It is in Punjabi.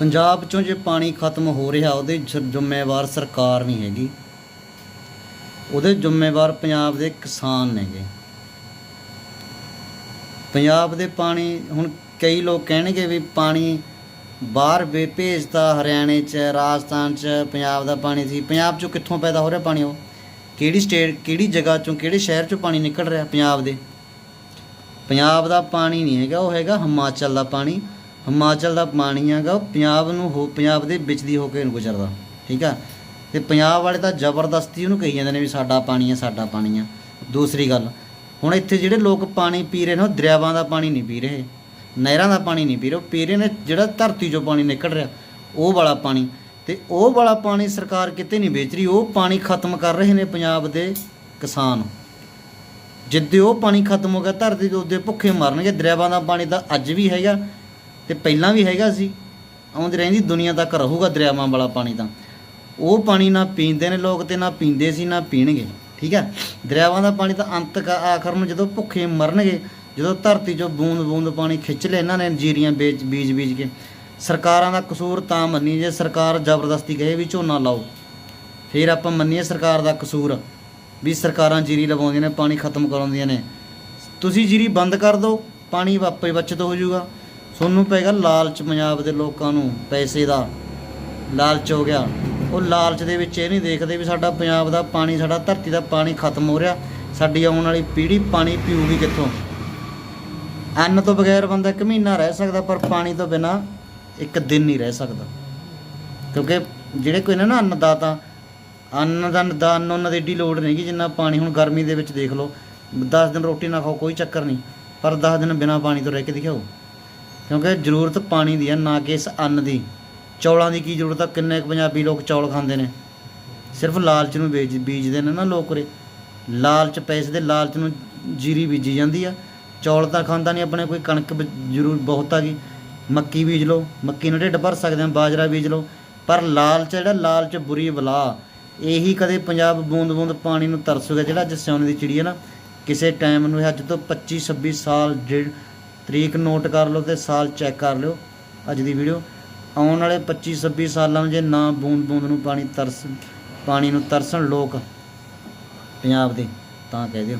ਪੰਜਾਬ ਚੋਂ ਜੇ ਪਾਣੀ ਖਤਮ ਹੋ ਰਿਹਾ, ਉਹਦੇ ਜ਼ਿੰਮੇਵਾਰ ਸਰਕਾਰ ਨਹੀਂ ਹੈਗੀ। ਉਹਦੇ ਜ਼ਿੰਮੇਵਾਰ ਪੰਜਾਬ ਦੇ ਕਿਸਾਨ ਨੇਗੇ। ਪੰਜਾਬ ਦੇ ਪਾਣੀ, ਹੁਣ ਕਈ ਲੋਕ ਕਹਿਣਗੇ ਵੀ ਪਾਣੀ ਬਾਹਰ ਵੇ ਭੇਜਤਾ ਹਰਿਆਣੇ ਚ, ਰਾਜਸਥਾਨ ਚ, ਪੰਜਾਬ ਦਾ ਪਾਣੀ ਸੀ। ਪੰਜਾਬ ਚੋਂ ਕਿੱਥੋਂ ਪੈਦਾ ਹੋ ਰਿਹਾ ਪਾਣੀ ਉਹ? ਕਿਹੜੀ ਸਟੇਟ ਕਿਹੜੀ ਜਗ੍ਹਾ ਚੋਂ, ਕਿਹੜੇ ਸ਼ਹਿਰ ਚੋਂ ਪਾਣੀ ਨਿਕਲ ਰਿਹਾ ਪੰਜਾਬ ਦੇ? ਪੰਜਾਬ ਦਾ ਪਾਣੀ ਨਹੀਂ ਹੈਗਾ, ਉਹ ਹੈਗਾ ਹਿਮਾਚਲ ਦਾ ਪਾਣੀ। ਹਿਮਾਚਲ ਦਾ ਪਾਣੀ ਹੈਗਾ, ਉਹ ਪੰਜਾਬ ਨੂੰ ਹੋ, ਪੰਜਾਬ ਦੇ ਵਿੱਚ ਦੀ ਹੋ ਕੇ ਗੁਜ਼ਰਦਾ, ਠੀਕ ਆ? ਤੇ ਪੰਜਾਬ ਵਾਲੇ ਤਾਂ ਜ਼ਬਰਦਸਤੀ ਉਹਨੂੰ ਕਹੀ ਜਾਂਦੇ ਨੇ ਵੀ ਸਾਡਾ ਪਾਣੀ ਆ, ਸਾਡਾ ਪਾਣੀ ਆ। ਦੂਸਰੀ ਗੱਲ, ਹੁਣ ਇੱਥੇ ਜਿਹੜੇ ਲੋਕ ਪਾਣੀ ਪੀ ਰਹੇ ਨੇ, ਉਹ ਦਰਿਆਵਾਂ ਦਾ ਪਾਣੀ ਨਹੀਂ ਪੀ ਰਹੇ, ਨਹਿਰਾਂ ਦਾ ਪਾਣੀ ਨਹੀਂ ਪੀ ਰਹੇ, ਉਹ ਪੀ ਰਹੇ ਨੇ ਜਿਹੜਾ ਧਰਤੀ 'ਚੋਂ ਪਾਣੀ ਨਿਕਲ ਰਿਹਾ, ਉਹ ਵਾਲਾ ਪਾਣੀ। ਤੇ ਉਹ ਵਾਲਾ ਪਾਣੀ ਸਰਕਾਰ ਕਿਤੇ ਨਹੀਂ ਵੇਚ ਰਹੀ, ਉਹ ਪਾਣੀ ਖਤਮ ਕਰ ਰਹੇ ਨੇ ਪੰਜਾਬ ਦੇ ਕਿਸਾਨ। ਜਿੱਦੇ ਉਹ ਪਾਣੀ ਖਤਮ ਹੋ ਗਿਆ, ਧਰਤੀ ਦੇ ਉਹਦੇ ਭੁੱਖੇ ਮਰਨਗੇ, ਦਰਿਆਵਾਂ ਦਾ ਪਾਣੀ ਤਾਂ ਅੱਜ ਵੀ ਹੈਗਾ ਤੇ ਪਹਿਲਾਂ ਵੀ ਹੈਗਾ ਸੀ। ਆਉਂਦੀ ਰਹਿੰਦੀ ਦੁਨੀਆ ਤੱਕ ਰਹੂਗਾ ਦਰਿਆਵਾਂ ਵਾਲਾ ਪਾਣੀ ਤਾਂ। ਉਹ ਪਾਣੀ ਨਾ ਪੀਂਦੇ ਨੇ ਲੋਕ ਤੇ ਨਾ ਪੀਂਦੇ ਸੀ, ਨਾ ਪੀਣਗੇ। ਠੀਕ ਹੈ? ਦਰਿਆਵਾਂ ਦਾ ਪਾਣੀ ਤਾਂ ਅੰਤ ਕ- ਆਖਰ ਨੂੰ ਜਦੋਂ ਭੁੱਖੇ ਮਰਨਗੇ, ਜਦੋਂ ਧਰਤੀ 'ਚੋਂ ਬੂੰਦ ਬੂੰਦ ਪਾਣੀ ਖਿੱਚ ਲਿਆ ਇਹਨਾਂ ਨੇ ਜੀਰੀਆਂ ਵੇਚ ਬੀਜ ਬੀਜ ਕੇ, ਸਰਕਾਰਾਂ ਦਾ ਕਸੂਰ ਤਾਂ ਮੰਨੀ ਜੇ ਸਰਕਾਰ ਜ਼ਬਰਦਸਤੀ ਕਹੇ ਵੀ ਝੋਨਾ ਲਾਓ। ਫਿਰ ਆਪਾਂ ਮੰਨੀਏ ਸਰਕਾਰ ਦਾ ਕਸੂਰ ਵੀ ਸਰਕਾਰਾਂ ਜੀਰੀ ਲਵਾਉਂਦੀਆਂ ਨੇ, ਪਾਣੀ ਖਤਮ ਕਰਾਉਂਦੀਆਂ ਨੇ। ਤੁਸੀਂ ਜੀਰੀ ਬੰਦ ਕਰ ਦਿਓ, ਪਾਣੀ ਵਾਪਸ ਬਚਤ ਹੋ ਜਾਊਗਾ। ਤੁਹਾਨੂੰ ਪਏਗਾ ਲਾਲਚ ਪੰਜਾਬ ਦੇ ਲੋਕਾਂ ਨੂੰ ਪੈਸੇ ਦਾ। ਲਾਲਚ ਹੋ ਗਿਆ। ਉਹ ਲਾਲਚ ਦੇ ਵਿੱਚ ਇਹ ਨਹੀਂ ਦੇਖਦੇ ਵੀ ਸਾਡਾ ਪੰਜਾਬ ਦਾ ਪਾਣੀ, ਸਾਡਾ ਧਰਤੀ ਦਾ ਪਾਣੀ ਖਤਮ ਹੋ ਰਿਹਾ। ਸਾਡੀ ਆਉਣ ਵਾਲੀ ਪੀੜ੍ਹੀ ਪਾਣੀ ਪੀਊਗੀ ਕਿੱਥੋਂ? ਅੰਨ ਤੋਂ ਬਗੈਰ ਬੰਦਾ ਇੱਕ ਮਹੀਨਾ ਰਹਿ ਸਕਦਾ, ਪਰ ਪਾਣੀ ਤੋਂ ਬਿਨਾ ਇੱਕ ਦਿਨ ਨਹੀਂ ਰਹਿ ਸਕਦਾ। ਕਿਉਂਕਿ ਜਿਹੜੇ ਕੋਈ ਨੇ ਨਾ ਅੰਨਦਾਤਾ, ਅੰਨ ਦਾ ਦਾ ਅੰਨ ਉਹਨਾਂ ਦੀ ਏਡੀ ਲੋੜ ਨਹੀਂ ਕਿ ਜਿੰਨਾ ਪਾਣੀ ਹੁਣ ਗਰਮੀ ਦੇ ਵਿੱਚ ਦੇਖ ਲਓ। 10 ਦਿਨ ਰੋਟੀ ਨਾ ਖਾਓ, ਕੋਈ ਚੱਕਰ ਨਹੀਂ। ਪਰ 10 ਦਿਨ ਬਿਨਾ ਪਾਣੀ ਤੋਂ ਰਹਿ ਕੇ ਦਿਖਾਓ। ਕਿਉਂਕਿ ਜ਼ਰੂਰਤ ਪਾਣੀ ਦੀ ਹੈ ਨਾ ਕਿ ਇਸ ਅੰਨ ਦੀ। ਚੌਲਾਂ ਦੀ ਕੀ ਜ਼ਰੂਰਤ ਆ? ਕਿੰਨੇ ਕੁ ਪੰਜਾਬੀ ਲੋਕ ਚੌਲ ਖਾਂਦੇ ਨੇ? ਸਿਰਫ ਲਾਲਚ ਨੂੰ ਬੀਜ ਬੀਜਦੇ ਨੇ ਨਾ ਲੋਕ ਉਰੇ। ਲਾਲਚ ਪੈਸੇ ਦੇ ਲਾਲਚ ਨੂੰ ਜੀਰੀ ਬੀਜੀ ਜਾਂਦੀ ਆ। ਚੌਲ ਤਾਂ ਖਾਂਦਾ ਨਹੀਂ ਆਪਣੇ ਕੋਈ ਕਣਕ ਬ- ਜ਼ਰੂਰ ਬਹੁਤ ਆ ਗਈ। ਮੱਕੀ ਬੀਜ ਲਓ, ਮੱਕੀ ਨੂੰ ਢਿੱਡ ਭਰ ਸਕਦੇ ਆ, ਬਾਜਰਾ ਬੀਜ ਲਓ। ਪਰ ਲਾਲਚ ਜਿਹੜਾ, ਲਾਲਚ ਬੁਰੀ ਬਲਾ। ਇਹੀ ਕਦੇ ਪੰਜਾਬ ਬੂੰਦ ਬੂੰਦ ਪਾਣੀ ਨੂੰ ਤਰਸੂਗਾ ਜਿਹੜਾ ਅੱਜ ਸਿਉਣੇ ਦੀ ਚਿੜੀ ਹੈ ਨਾ। ਕਿਸੇ ਟਾਈਮ ਨੂੰ ਅੱਜ ਤੋਂ 25 26 ਸਾਲ ਡੇਢ ਤਰੀਕ ਨੋਟ ਕਰ ਲਓ ਤੇ ਸਾਲ ਚੈੱਕ ਕਰ ਲਿਓ ਅੱਜ ਦੀ ਵੀਡੀਓ ਆਉਣ ਵਾਲੇ 25 26 ਸਾਲਾਂ ਨੂੰ ਜੇ ਨਾ ਬੂੰਦ ਬੂੰਦ ਨੂੰ ਪਾਣੀ ਤਰਸ, ਪਾਣੀ ਨੂੰ ਤਰਸਣ ਲੋਕ ਪੰਜਾਬ ਦੇ, ਤਾਂ ਕਹਿ ਦਿਓ।